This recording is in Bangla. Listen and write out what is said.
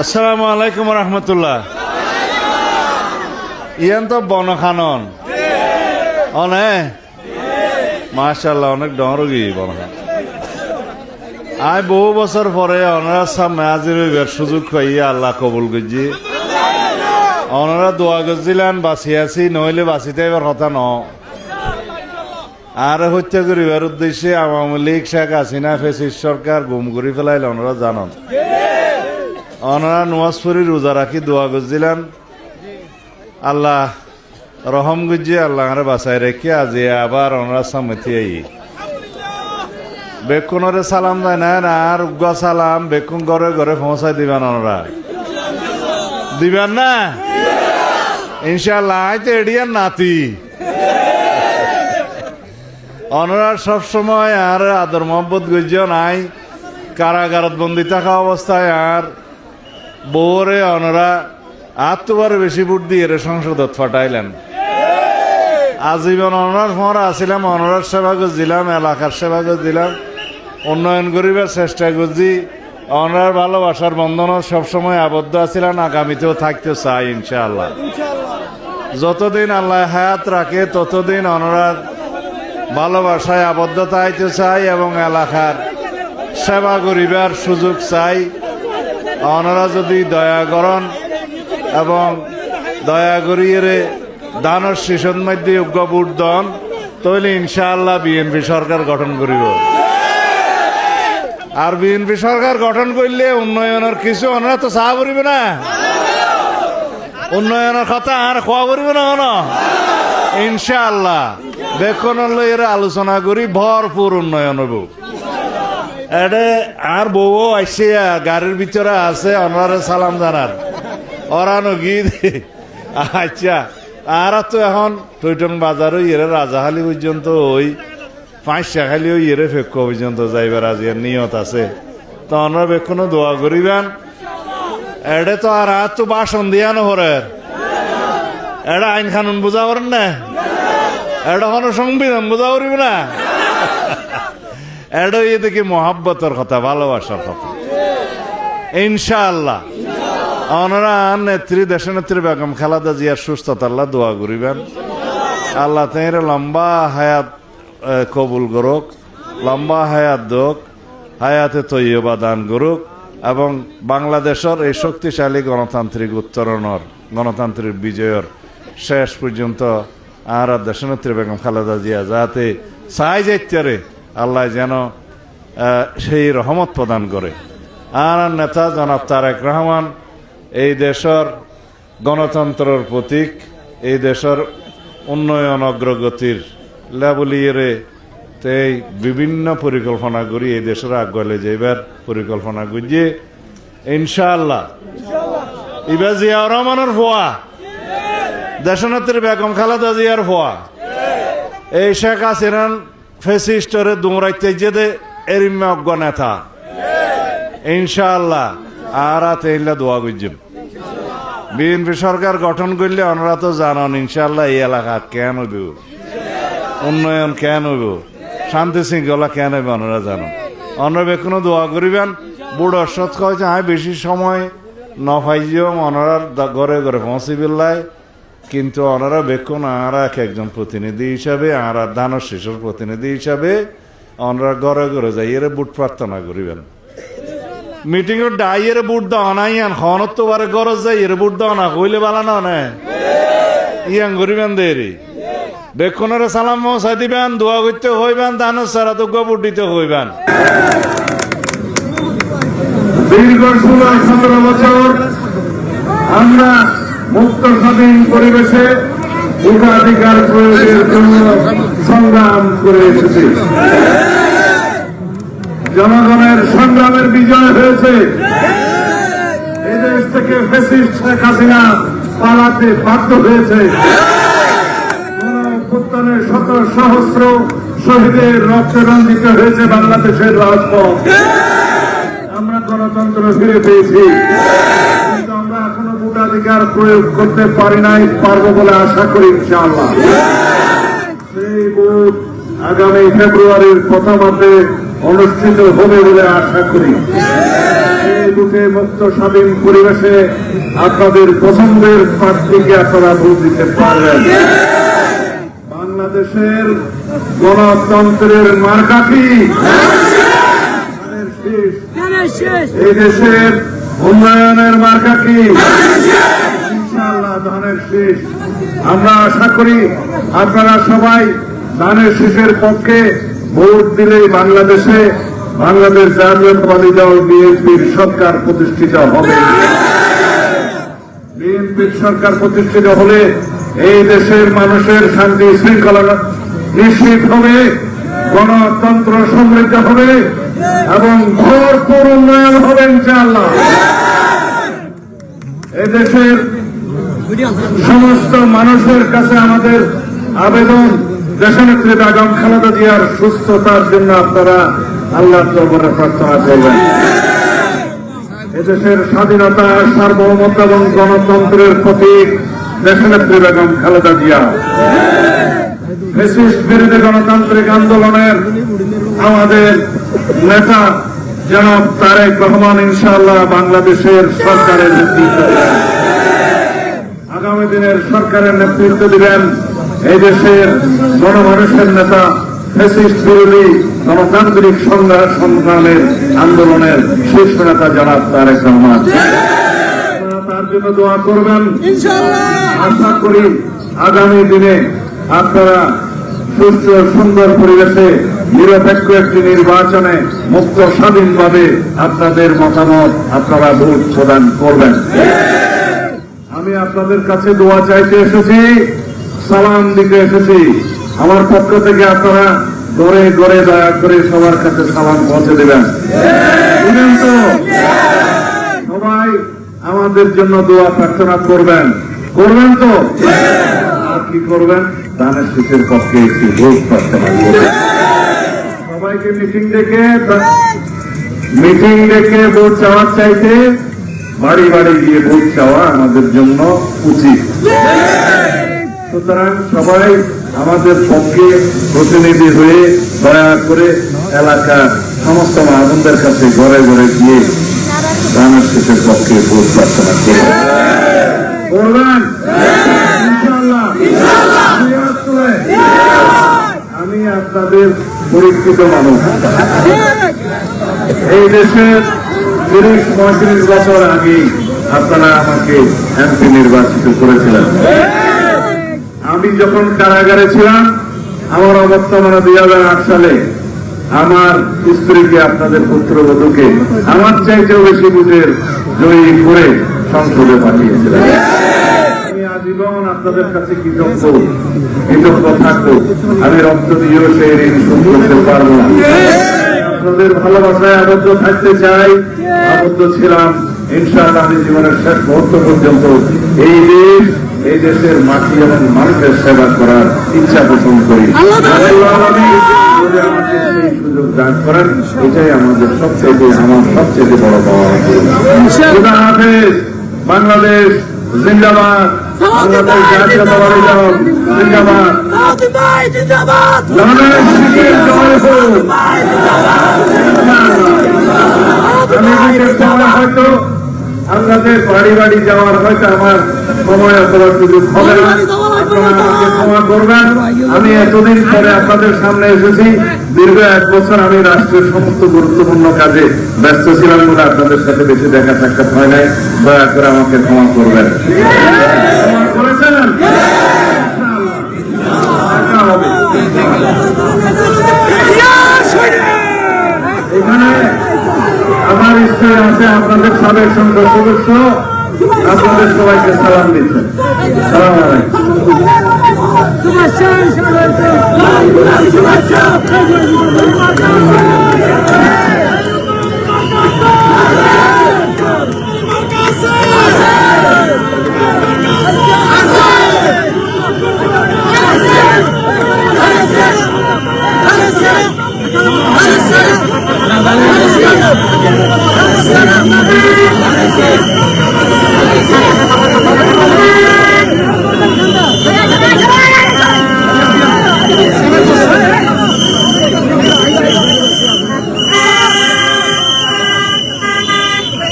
আসসালামু আলাইকুম রহমতুল্লাহ। ইয়ান তো বনখানন অনে মাশাল্লাহ অনেক ডরগি বনখান আই বহু বছর পরে অনারা সামনে হইবার সুযোগ পাইয়া আল্লাহ কবুল করছি। অনারা দোয়া করছিলেন বাঁচি আছি, নইলে বাঁচিতে এবার কথা ন। আর হত্যা করিবার উদ্দেশ্যে আওয়ামী লীগ, শেখ হাসিনা ফেসিস সরকার গুম করে ফেলাইলে ওনারা জানন। ওনারা নোয়াজপুরি রোজা রাখি, দোয়া করছিলেন আল্লাহ রহম গুজি আল্লাহ আরে বাসায় রেখে আজি আবার ওনারা সামতি আই। বেকুনরে সালাম দেয় না আর উগ্গা সালাম, বেকুন ঘরে ঘরে পৌঁছাই দিবেন ওনারা দিবেন না? ইনশাল্লাহ আই তো এডিয়ার নাতি। অনরা সবসময় আর আদর মোহাম্মদ গুজ্জ নাই। কারাগারত বন্দি থাকা অবস্থায় আর বউরে অনরা আত্মবার বেশি ভোট দিয়ে এর সংসদত ফাটাইলেন। আজীবন অনরার ফোঁরা আসিলাম অনরার সেবা করছিলাম এলাকার সেবা করছিলাম উন্নয়ন করিবার চেষ্টা করছি। অনরার ভালোবাসার বন্ধনত সবসময় আবদ্ধ আছিলাম, আগামীতেও থাকতে চাই ইনশাআল্লাহ। যতদিন আল্লাহ হায়াত রাখে, ততদিন অনরার ভালোবাসায় আবদ্ধতা আইতে চাই এবং এলাকার সেবা করিবার সুযোগ চাই। ওনারা যদি দয়া করন এবং দয়া করিয়ে দানের শিশন মধ্যে ভোট দন, তাহলে ইনশাআল্লাহ বিএনপি সরকার গঠন করিব। আর বিএনপি সরকার গঠন করলে উন্নয়নের কিছু ওনারা তো চাহ করিবে না। উন্নয়নের কথা আর খোয়া করিবে না ওনা ইনশাআল্লাহ। বেকন এর আলোচনা করি, ভরপুর উন্নয়ন হব আর বউ আইসে গাড়ির ভিতরে আছে অনারে সালাম জানার। ওরানো গীত আচ্ছা আর তো এখন টৈটন বাজারও ইয়ে রাজাহালি পর্যন্ত ওই পাঁচ শাখালি ওই ইয়ে ফেক্ক পর্যন্ত যাইবার আজিয়ার নিয়ত আছে। তো আমরা বেকনো দোয়া করিবেন? এডে তো আর আর তো বাসন দিয়ানো হরের এটা আইন কানুন বোঝা করেন না? এটা কোনো সংবিধান বোঝা করিব না? এটা ইয়ে দেখি মহাব্বতের কথা, ভালোবাসার কথা। ইনশাআল্লাহ। ওনারা নেত্রী দেশ নেত্রী বেগম খালাদা জিয়ার সুস্থতা, আল্লাহ দোয়া করিবেন। আল্লাহ তের লম্বা হায়াত কবুল করুক, লম্বা হায়াত দোক, হায়াতে তৈয়বা দান করুক, এবং বাংলাদেশের এই শক্তিশালী গণতান্ত্রিক উত্তরণর, গণতান্ত্রিক বিজয়ের শেষ পর্যন্ত আর দেশনেত্রী বেগম খালেদা জিয়া যাতে চাই যাইতারে আল্লাহ যেন সেই রহমত প্রদান করে। আর নেতা জনাব তারেক রহমান, এই দেশের গণতন্ত্রের প্রতীক, এই দেশের উন্নয়ন অগ্রগতির লেবলিয়ে তেই বিভিন্ন পরিকল্পনা করি, এই দেশের আগুয়ালে যাইবার পরিকল্পনা গুজিয়ে ইনশাআল্লাহ ইবা জিয়া রহমানের ফোয়া দেশনেত্রী বেগম খালেদা জিয়ার ফোয়া এই শেখ হাসিনান ফেসিস্টরে দুমরাইতে যেতে এরিম্মা অজ্ঞ নেতা। ইনশাআল্লাহ আর তেইলা দোয়া গুজিম বিএনপি সরকার গঠন করলে ওনারা তো জানান, ইনশাআল্লাহ এই এলাকা কেন হইব? উন্নয়ন কেন হইব? শান্তি শৃঙ্খলা কেন হইব ওনারা জানান। ওনারা বেকুনো দোয়া করিবেন? বুড় অসৎ কয়েছে আমি বেশি সময় নফাইজিও ওনারা দা- ঘরে ঘরে পৌঁছিবিল্লায় কিন্তু ওনারা বেকুন আর এক একজন প্রতিনিধি হিসাবে আর দানব শিশুর প্রতিনিধি হিসাবে ওনারা ঘরে ঘরে যাই, এর বুট প্রার্থনা করিবেন। মিটিং এর ডাইয়ের বুট দাও নাই আন খনত তো বারে গরজ যাই, এর বুট দাও না, কইলে বালা না না। ইয়াং করিবেন দেরি। বেকুনরে সালাম মশাই দিবেন, দোয়া করতে হইবেন দানের সারা তো গোবর দিতে হইবেন। দীর্ঘ ষোলো সতেরো বছর আমরা মুক্ত স্বাধীন পরিবেশে ভোটাধিকার প্রয়োগের জন্য সংগ্রাম করে এসেছি। জনগণের সংগ্রামের বিজয় হয়েছে। এদেশ থেকে ফেসিস্ট শেখ হাসিনা পালাতে বাধ্য হয়েছে। শত সহস্র শহীদের রক্তে রঞ্জিত হয়েছে বাংলাদেশের রাজপথ। আমরা গণতন্ত্র ফিরে পেয়েছি। ভোটাধিকার প্রয়োগ করতে পারি নাই পারব বলে আশা করি ইনশাআল্লাহ। সেই ভোট আগামী ফেব্রুয়ারির প্রথমার্ধে অনুষ্ঠিত হবে বলে আশা করি। সেই বুথে মুক্ত স্বাধীন পরিবেশে আপনাদের পছন্দের প্রার্থীকে আপনারা ভোট দিতে পারবেন। বাংলাদেশের গণতন্ত্রের মার্কা কি? ধানের শীষ। এই দেশের উন্নয়নের মার্কা কি? আমরা আশা করি আপনারা সবাই ধানের শীষের পক্ষে ভোট দিলেই বাংলাদেশে বাংলাদেশ জাতীয়তাবাদী দল বিএনপির সরকার প্রতিষ্ঠিত হবে। বিএনপির সরকার প্রতিষ্ঠিত হলে এই দেশের মানুষের শান্তি শৃঙ্খলা নিশ্চিত হবে, গণতন্ত্র সমৃদ্ধ হবে এবং ভরপুর উন্নয়ন হবে ইনশাআল্লাহ। এদেশের সমস্ত মানুষের কাছে আমাদের আবেদন, দেশনেত্রী বেগম খালেদা জিয়ার সুস্থতার জন্য আপনারা আল্লাহ দরবারে প্রার্থনা করবেন। এদেশের স্বাধীনতা, সার্বভৌমত্ব এবং গণতন্ত্রের প্রতীক দেশনেত্রী বেগম খালেদা জিয়া। ফেসিস্ট বিরোধী গণতান্ত্রিক আন্দোলনের আমাদের নেতা জনাব তারেক রহমান ইনশাআল্লাহ বাংলাদেশের সরকারের নেতৃত্ব আগামী দিনের সরকারের নেতৃত্ব দিবেন এই দেশের গণমানুষের নেতা ফেসিস্ট বিরোধী গণতান্ত্রিক সংগ্রাম সংগ্রামের আন্দোলনের শীর্ষ নেতা জনাব তারেক রহমান। তার জন্য দোয়া করবেন। আশা করি আগামী দিনে আপনারা সুস্থ সুন্দর পরিবেশে নিরপেক্ষ একটি নির্বাচনে মুক্ত স্বাধীনভাবে আপনাদের মতামত আপনারা ভোট প্রদান করবেন। আমি আপনাদের কাছে দোয়া চাইতে এসেছি, সালাম দিতে এসেছি। আমার পক্ষ থেকে আপনারা গড়ে গড়ে দয়া করে সবার কাছে সালাম পৌঁছে দেবেন। সবাই আমাদের জন্য দোয়া প্রার্থনা করবেন। করবেন তো? আর কি করবেন? দানের শীতের পক্ষে একটি ভোট প্রার্থনা করবেন সবাইকে মিটিং ডেকে মিটিং ডেকে ভোট চাওয়ার চাইতে বাড়ি বাড়ি গিয়ে ভোট চাওয়া আমাদের জন্য উচিত। সুতরাং সবাই আমাদের পক্ষে প্রতিনিধি হয়ে দয়া করে এলাকার সমস্ত মানুষদের কাছে ঘরে ঘরে গিয়ে ধানের শেষের পক্ষে ভোট প্রার্থনা করবেন করবেন ইনশাআল্লাহ দুই হাত তুলে। আমি আপনাদের পরীক্ষিত মানুষ। এই দেশের তিরিশ পঁয়ত্রিশ বছর আগে আপনারা আমাকে এমপি নির্বাচিত করেছিলেন। আমি যখন কারাগারে ছিলাম, আমার অবস্থা মানে দুই হাজার আট সালে আমার স্ত্রীকে আপনাদের পুত্রবধূকে আমার চাইতেও বেশি বুঝের জয়ী করে সংসদে পাঠিয়েছিলেন। আমি আজীবন আপনাদের কাছে কৃতজ্ঞ। কৃতজ্ঞ থাকব আমি রক্ত দিয়েও সেই ঋণ শোধ করতে পারব না। আপনাদের ভালোবাসায় আবদ্ধ থাকতে চাই। আবদ্ধ ছিলাম। ইনশাআল্লাহ আমি জীবনের শেষ মুহূর্ত পর্যন্ত এই দেশ এই দেশের মাটি এবং মানুষের সেবা করার ইচ্ছা পোষণ করি। আমাকে সেই সুযোগ দান করেন। এটাই আমাদের সবচেয়ে আমার সবচেয়ে বড় পাওয়া বাংলাদেশ জিন্দাবাদ। বাংলাদেশ জাতীয়তাবাদী দল জিন্দাবাদ। জয় আমি হয়তো আপনাদের বাড়ি বাড়ি যাওয়ার হয়তো আমার সময় অথবা সুযোগ হবে না। আমাকে ক্ষমা করবেন। আমি এতদিন পরে আপনাদের সামনে এসেছি। দীর্ঘ এক বছর আমি রাষ্ট্রের সমস্ত গুরুত্বপূর্ণ কাজে ব্যস্ত ছিলাম বলে আপনাদের সাথে বেশি দেখা সাক্ষাৎ হয় নাই। দয়া করে আমাকে ক্ষমা করবেন। আপনাদের সাবেক সংসদ সদস্য আপনাদের সবাইকে সালাম দিচ্ছেন। সালাম আলাইকুম।